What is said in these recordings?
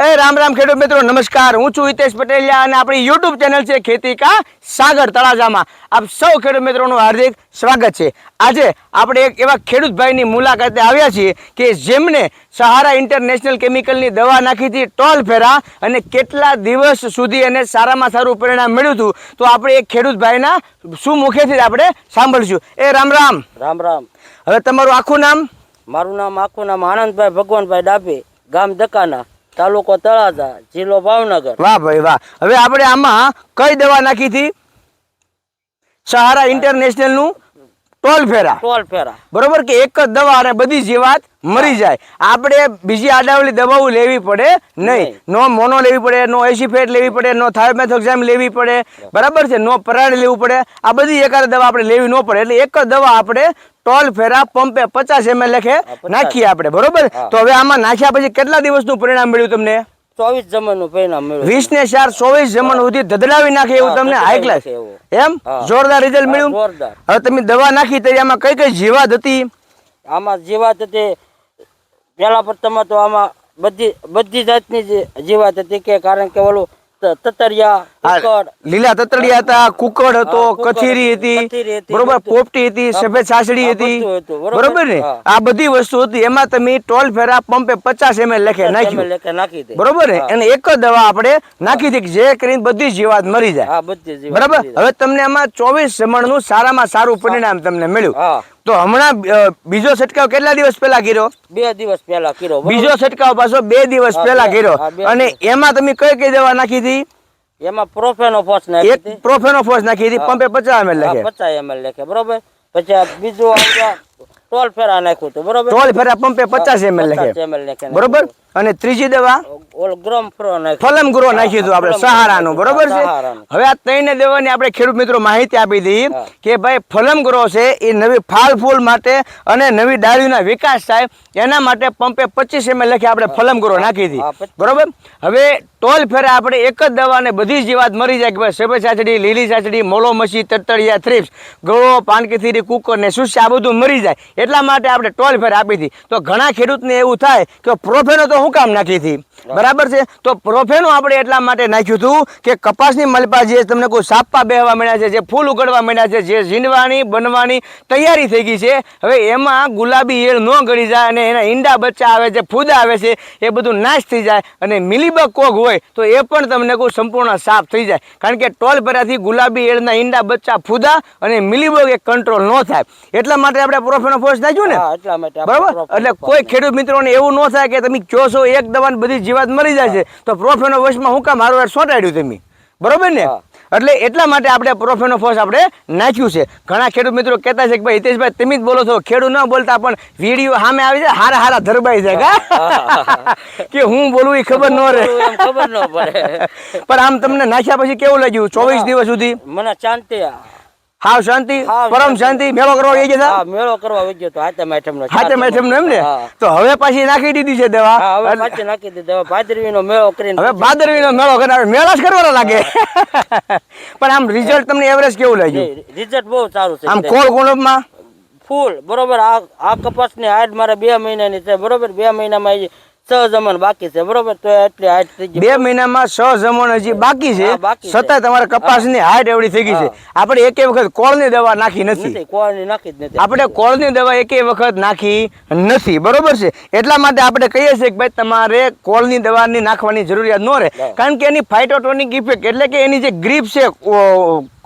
એ રામ રામ ખેડૂત મિત્રો નમસ્કાર. હું છું હિતેશ પટેલિયા અને આપણી યુટ્યુબ ચેનલ છે ખેતી કા સાગર તળાજામાં. આપ સૌ ખેડૂત મિત્રોનું હાર્દિક સ્વાગત છે. આજે આપણે એક એવા ખેડૂતભાઈની મુલાકાતે આવ્યા છીએ કે જેમને સહારા ઇન્ટરનેશનલ કેમિકલની દવા નાખી હતી ટોલ ફેરા અને કેટલા દિવસ સુધી એને સારામાં સારું પરિણામ મળ્યું હતું. તો આપણે એક ખેડૂતભાઈના શું મુખેથી આપણે સાંભળશું. એ રામ રામ. રામ રામ. હવે તમારું આખું નામ? મારું નામ આખું નામ આનંદભાઈ ભગવાનભાઈ ડાભી ગામ દકાના. તાલુકો તળાજા, જિલ્લો ભાવનગર. વાહ ભાઈ વાહ. હવે આપણે આમાં કઈ દવા નાખી હતી? સહારા ઇન્ટરનેશનલનું? ટોલ ફેરા. ટોલ ફેરા. બરોબર કે એક જ દવા અને બધી જીવાત મરી જાય. આપણે બીજી આડાવલી દવાઓ લેવી પડે નહીં. નો મોનો લેવી પડે નો એસીફેટ લેવી પડે નો થાયોમેથોક્સામ લેવી પડે. બરાબર. છે? નો પરાણ લેવું પડે. આ બધી એકાદ દવા આપણે લેવી ન પડે. એટલે એક જ દવા આપણે ટોલ ફેરા પંપે પચાસ એમએલ લખે નાખીએ આપણે. બરોબર? તો હવે આમાં નાખ્યા પછી કેટલા દિવસનું પરિણામ મળ્યું તમને? ચોવીસ જમણનું પરિણામ મળ્યું વીસ ને ચાર ચોવીસ જમણ સુધી ધદડાવી નાખે એવું તમને હાઈ ક્લાસ એમ? જોરદાર રિઝલ્ટ મળ્યું. જોરદાર. હવે તમે દવા નાખી તો આમાં કઈ કઈ જીવાત હતી? આમાં જીવાત હતી પેલા પ્રથમમાં તો આમાં બધી બધી જાતની જીવાત હતી કે કારણ કે ઓલું તતરિયા લીલા તતડિયા હતા કુકડ હતો કથીરી હતી, બરોબર પોપટી હતી સફેદ સાસડી હતી બરોબર? ને? આ બધી વસ્તુ હતી એમાં તમે ટોલ ફેરા પંપે પચાસ એમએલ લખે નાખ્યું. નાખી બરોબર ને? અને એક જ દવા આપણે નાખી દીધી કે જે કરીને બધી જીવાત મરી જાય. બરાબર? હવે તમને આમાં ચોવીસનું સારામાં સારું પરિણામ તમને મળ્યું. તો હમણાં બીજો છટકાવ કેટલા દિવસ પહેલા કર્યો? બે દિવસ પહેલા કર્યો બીજો છંટકાવ પાછો બે દિવસ પહેલા કર્યો. અને એમાં તમે કઈ કઈ દવા નાખી હતી? એમાં પ્રોફેનો ફોસ નાખી એક. પ્રોફેનોફોસ નાખી હતી પંપે પચાસ ml લખે 50 ml લેખે બરોબર? પછી બીજું આવ્યા ટોલ ફેરા નાખ્યું હતું બરોબર? ટોલ ફેરા પંપે પચાસ એમએલ લખે 50 ml લેખે બરોબર? અને ત્રીજી દવા? ફલમ ગ્રો નાખી હતું આપણે સહારાનું બરોબર છે? હવે આ ત્રણ દવાની આપણે ખેડૂત મિત્રો માહિતી આપી દઈએ કે ભાઈ ફલમ ગ્રો છે એ નવી ફાલ ફૂલ માટે અને નવી ડાળીના વિકાસ થાય એના માટે પંપે પચીસ એમએલ લખી આપણે ફલમ ગ્રો નાખી દીધી બરોબર? હવે ટોલ ફેરા આપણે એક જ દવા અને બધી જીવાત મરી જાય કે ભાઈ સેબે ચાચડી લીલી ચાચડી મોલો મસી તતડિયા થ્રીપ્સ ગળો પાનકીથીરી કુકર ને સુસ્યા આ બધું મરી જાય. એટલા માટે આપણે ટોલ ફેર આપી હતી. તો ઘણા ખેડૂતને એવું થાય કે પ્રોફેનો તો હું કામ નાખી હતી? બરાબર છે? તો પ્રોફેનો આપણે એટલા માટે નાખ્યું હતું કે કપાસની મલપા જે તમને કોઈ સાપા બેહવા મળ્યા છે જે ફૂલ ઉગડવા મળ્યા છે જે ઝીંડવાની બનવાની તૈયારી થઈ ગઈ છે. હવે એમાં ગુલાબી ઈયળ ન ગળી જાય અને એના ઈંડા બચ્ચા આવે છે ફૂદા આવે છે એ બધું નાશ થઈ જાય અને મિલીબગ કોગ હોય તો એ પણ તમને કોઈ સંપૂર્ણ સાફ થઈ જાય. કારણ કે ટોલ ભર્યાથી ગુલાબી ઈયળના ઈંડા બચ્ચા ફૂદા અને મિલીબગ એ કંટ્રોલ ન થાય. એટલા માટે આપણે પ્રોફેનો ફોર્સ નાખ્યું ને? એટલા માટે બરાબર? એટલે કોઈ ખેડૂત મિત્રોને એવું ન થાય કે તમે કહો છો એક દવાની બધી જીવાત મરી જાય છે તો પ્રોફેનો વશમાં હું કામ મારું સોટાડ્યું તમે. બરોબર ને? એટલે એટલા માટે આપણે પ્રોફેનો ફોસ આપણે નાખ્યું છે. ઘણા ખેડૂત મિત્રો કહેતા છે કે ભાઈ હિતેશભાઈ તમે જ બોલો છો ખેડૂત ન બોલતા પણ વીડિયો સામે આવી જાય હારા હારા ધરબાઈ જાય કે? હું. બોલું એ ખબર ન રહે. ખબર ન પડે. પણ આમ તમને નાખ્યા પછી કેવું લાગ્યું? ચોવીસ દિવસ સુધી? મને શાંતિ હાવ શાંતિ પરમ શાંતિ. મેળો કરવા વહી ગયા હા મેળો કરવા વગ્યો તો હાથે મેઠમ નો હાથે મેઠમ એમ ને? તો હવે પાછી નાખી દીધી છે દવા. હા, હવે પાછી નાખી દીધી. હવે ભાદરવી નો મેળો કરીને હવે ભાદરવીનો મેળો કરે હવે મેળા જ કરવાનો લાગે. પણ આમ રિઝલ્ટ તમને એવરેજ કેવું લાગ્યું? રિઝલ્ટ બહુ સારું છે આમ કોળ ગુણમાં ફૂલ બરોબર. આ આ કપાસની હાઈટ મારે બે મહિનાની છે. બરોબર? બે મહિનામાં છ જમણ બાકી છે બરોબર? તો એટલી હાઈટ થઈ ગઈ. બે મહિનામાં છ જમણ હજી બાકી છે. છતાં તમારે કપાસની હાઈટ એવડી થઈ ગઈ છે. આપણે એકે વખત કોળની દવા નાખી નથી. કોળની નાખી જ નથી. આપણે કોળની દવા એકે વખત નાખી નથી. બરોબર છે? એટલા માટે આપણે કહીએ છીએ કે ભાઈ તમારે કોળની દવાની નાખવાની જરૂરિયાત ન રહે. કારણ કે એની ફાઇટોટોનિક ઇફેક્ટ એટલે કે એની જે ગ્રીપ છે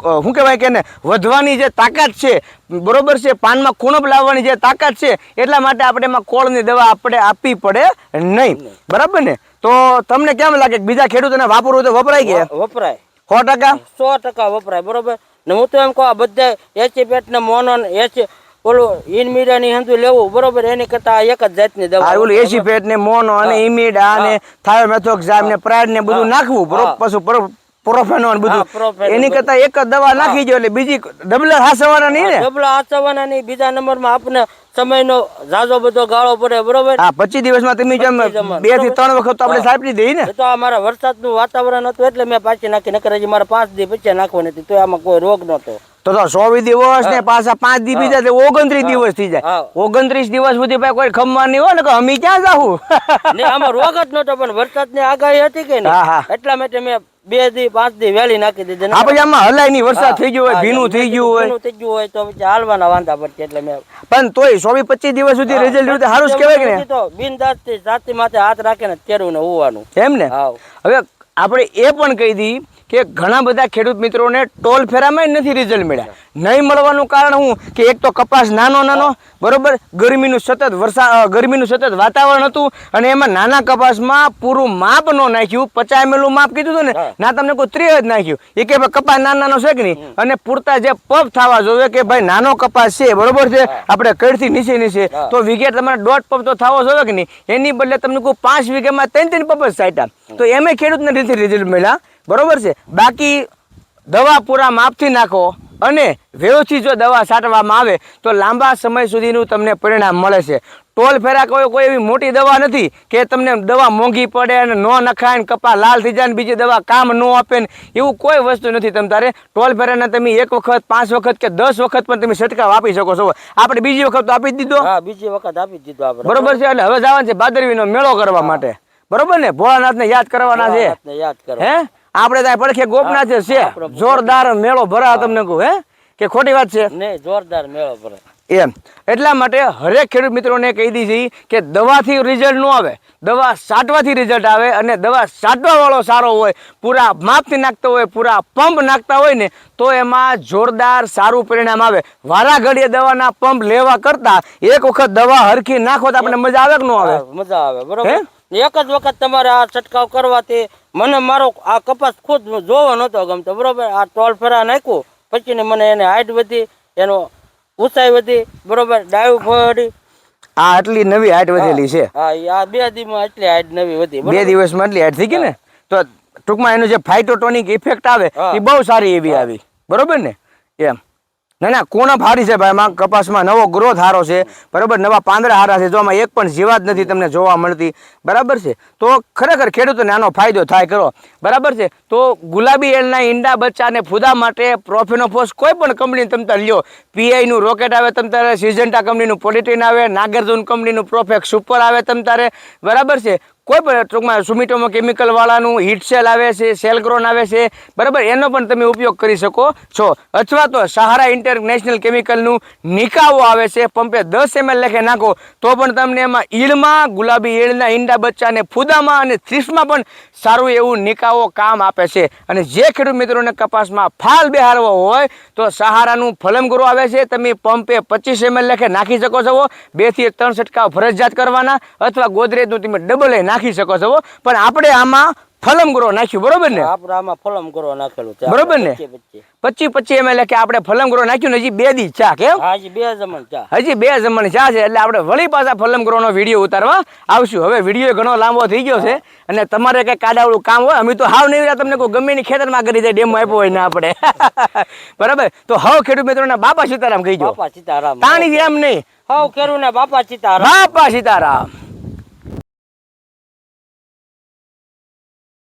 શું કહેવાય કે ને વધવાની જે તાકાત છે બરોબર છે પાનમાં ખૂણપ લાવવાની જે તાકાત છે એટલા માટે આપણે એમાં કોળની દવા આપણે આપવી પડે નહીં. બરાબર ને? તો તમને કેમ લાગે કે બીજા ખેડૂતોને વાપરવું તો વપરાય ગયા વપરાય. સો ટકા? સો ટકા વપરાય બરોબર? ને હું તો એમ કહું આ બધા એસી પેટ ને મોનો એચી ઓલું ઇનમીડા ની હંધુ લેવું બરોબર? એની કરતા એક જ જાતની દવા ઓલું એસી પેટ ને મોનો અને ઇમીડા અને થાયોમેથોક્સામ ને પ્રાઇડ ને બધું નાખવું બરોબર? પાછું પ્રો- પ્રોફેનો ને હા, બધું એની કરતા એક જ દવા નાખી જો એટલે બીજી ડબલા હાસવાના નહીં ને? ડબલા હાસવાના નહીં બીજા નંબરમાં આપને સમયનો જાજો બધો ગાળો પડે બરોબર? હા પચીસ દિવસમાં તમે જેમ બેથી ત્રણ વખત તો આપણે સાપડી દઈએ ને? તો આ મારા વરસાદનું વાતાવરણ હતું એટલે મેં પાછી નાખી નકર હજી મારે પાંચ દી પછી નાખવાની હતી તો આમાં કોઈ રોગ નહોતો. તો તો ચોવીસ દિવસ ને પાછા પાંચ દી બીજા એટલે ઓગણત્રીસ દિવસ થઈ જાય. ઓગણત્રીસ દિવસ સુધી ભાઈ કોઈ ખમવા નહીં હોય ને કે અમે ક્યાં જાવું ને આમાં રોગ જ નતો પણ વરસાદની આગાહી હતી કે ના. એટલા માટે મેં બે દી પાંચ દી વેલી નાખી દીધી આ પછી આમાં હલાય નહીં વરસાદ થઈ ગયો હોય હા, ભીનું થઈ ગયું હોય. ભીનું થઈ ગયું હોય તો પછી હાલવાના વાંધા પડશે એટલે મેં પણ તોય સોવી પચીસ દિવસ સુધી રિઝલ્ટ રહ્યું સારું જ કહેવાય ને? તો બિનદાસથી જાતિ માથે હાથ રાખીને તેરવું ને હોવાનું એમ ને? હાવ હવે આપણે એ પણ કહી દઈએ કે ઘણા બધા ખેડૂત મિત્રોને ટોલ ફેરામાં નથી રિઝલ્ટ મળ્યા. નહીં મળવાનું કારણ શું કે એક તો કપાસ નાનો નાનો બરોબર? ગરમીનું સતત વરસાદ ગરમીનું સતત વાતાવરણ હતું અને એમાં નાના કપાસમાં પૂરું માપ ન નાખ્યું. પચાસ ml માપ કીધું હતું ને ના તમને કોઈ ત્રીસ જ નાખ્યું. એ કે ભાઈ કપાસ નાનો નાનો છે કે નહીં? અને પૂરતા જે પગ થવા જોઈએ કે ભાઈ નાનો કપાસ છે બરોબર છે? આપણે કડથી નીચે નીચે. તો વીઘે તમારે દોઢ પગ તો થવો જોઈએ કે નહીં? એની બદલે તમને કોઈ પાંચ વીઘામાં ત્રણ ત્રણ પફ જ સાઈટા. તો એમે ખેડૂતને રીતે રિઝલ્ટ મળ્યા. બરોબર છે? બાકી દવા પૂરા માપથી નાખો અને વ્યવસ્થિત જો દવા છાંટવામાં આવે તો લાંબા સમય સુધીનું તમને પરિણામ મળે છે. ટોલ ફેરા કોઈ કોઈ એવી મોટી દવા નથી કે તમને દવા મોંઘી પડે અને ન નખાય ને કપા લાલ થઈ જાય ને બીજી દવા કામ ન આપે ને એવું કોઈ વસ્તુ નથી તમ તારે. ટોલ ફેરાના તમે એક વખત પાંચ વખત કે દસ વખત પણ તમે છંટકાવ આપી શકો છો. આપણે બીજી વખત તો આપી જ દીધો. હા બીજી વખત આપી દીધો બરોબર છે? એટલે હવે જવાનું છે ભાદરવીનો મેળો કરવા માટે. બરોબર ને? ભોળાનાથને યાદ કરવાના છે. યાદ કરો હે? આપણે ત્યાં પડખે ગોપનાથ છે જોરદાર મેળો ભરા તમને કહું હે? કે ખોટી વાત છે? નહીં જોરદાર મેળો પડે એમ. એટલા માટે હરેક ખેડૂત મિત્રોને કહી દીધી કે દવાથી રિઝલ્ટ ન આવે. દવા સાટવાથી રિઝલ્ટ આવે અને દવા સાટવાવાળો સારો હોય પૂરા માપથી નાખતો હોય પૂરા પંપ નાખતા હોય ને તો એમાં જોરદાર સારું પરિણામ આવે. વારા ઘડીએ દવાના પંપ લેવા કરતા એક વખત દવા હરખી નાખો તો આપણે મજા આવે કે ન આવે? મજા આવે બરોબર. એક જ વખત તમારે આ છંટકાવ કરવાથી મને મારો આ કપાસ ખુદ જોવો નહોતો ગમતો બરોબર? આ ટોલ ફેરા નાખ્યું પછી ને મને એને હાઈટ વધી એનો ઊંચાઈ વધી બરોબર? ડાયું ફરી આ આટલી નવી હાઈટ વધેલી છે? હા આ બે દિવસમાં આટલી હાઈટ નવી વધી બે દિવસમાં આટલી હાઈટ થઈ ગઈ ને? તો ટૂંકમાં એનું જે ફાઇટોટોનિક ઇફેક્ટ આવે એ બહુ સારી એવી આવી બરોબર ને? એમ. ના ના, કોણ હારી છે ભાઈ? એમાં કપાસમાં નવો ગ્રોથ હારો છે. બરાબર, નવા પાંદડા હારા છે. જો આમાં એક પણ જીવાત નથી તમને જોવા મળતી. બરાબર છે? તો ખરેખર ખેડૂતોને આનો ફાયદો થાય કરો બરાબર છે? તો ગુલાબી એલના ઈંડા, બચ્ચા અને ફૂદા માટે પ્રોફેનોફોસ કોઈ પણ કંપની તમે તારે લ્યો. પીઆઈનું રોકેટ આવે તમે તારે, સિઝન્ટા કંપનીનું પોલિટીન આવે, નાગાર્જુન કંપનીનું પ્રોફેક્ટ સુપર આવે તમે તારે. બરાબર છે? કોઈ પણ ટૂંકમાં સુમિટોમો કેમિકલવાળાનું હીટ સેલ આવે છે સેલક્રોન આવે છે, બરાબર? એનો પણ તમે ઉપયોગ કરી શકો છો. અથવા તો સહારા ઇન્ટરનેશનલ કેમિકલનું નિકાવો આવે છે પંપે દસ એમએલ લેખે નાખો, તો પણ તમને એમાં ઈળમાં, ગુલાબી ઈળના, ઈંડા, બચ્ચાને ફૂદામાં અને થ્રીસમાં પણ સારું એવું નિકાવો કામ આપે છે. અને જે ખેડૂત મિત્રોને કપાસમાં ફાલ બેહારવો હોય, તો સહારાનું ફલમગુરો આવે છે. તમે પંપે પચીસ એમએલ લેખે નાખી શકો છો. બેથી ત્રણ છંટકાવ ફરજિયાત કરવાના, અથવા ગોદરેજનું તમે ડબલ નાખી શકો છો પણ આપણે આમાં ફલમગુરો નાખ્યું બરોબર ને? આપણે આમાં ફલમ કરવા નાખેલું છે. બરોબર ને? પચી પચી એમ એટલે કે આપણે ફલમ ફલમગુરો નાખ્યું ને હજી બે દી ચા કેમ હજી બે જમણ ચા. હજી બે જમણ ચા છે એટલે આપણે વળી પાછા ફલમગુરોનો વીડિયો ઉતારવા આવશું. હવે વીડિયો ઘણો લાંબો થઈ ગયો છે અને તમારે કઈ કાડાવડું કામ હોય અમે તો હાવ નહીં રહ્યા તમને કોઈ ગમે ની ખેતરમાં કરી દે ડેમો આપ્યો હોય ને આપણે. બરાબર? તો હાવ ખેડૂત મિત્રોના બાપા સીતારામ કહી ગયો બાપા સીતારામ. તાણી એમ નહીં. હાવ ખેડૂત ને બાપા સીતારામ. બાપા સીતારામ.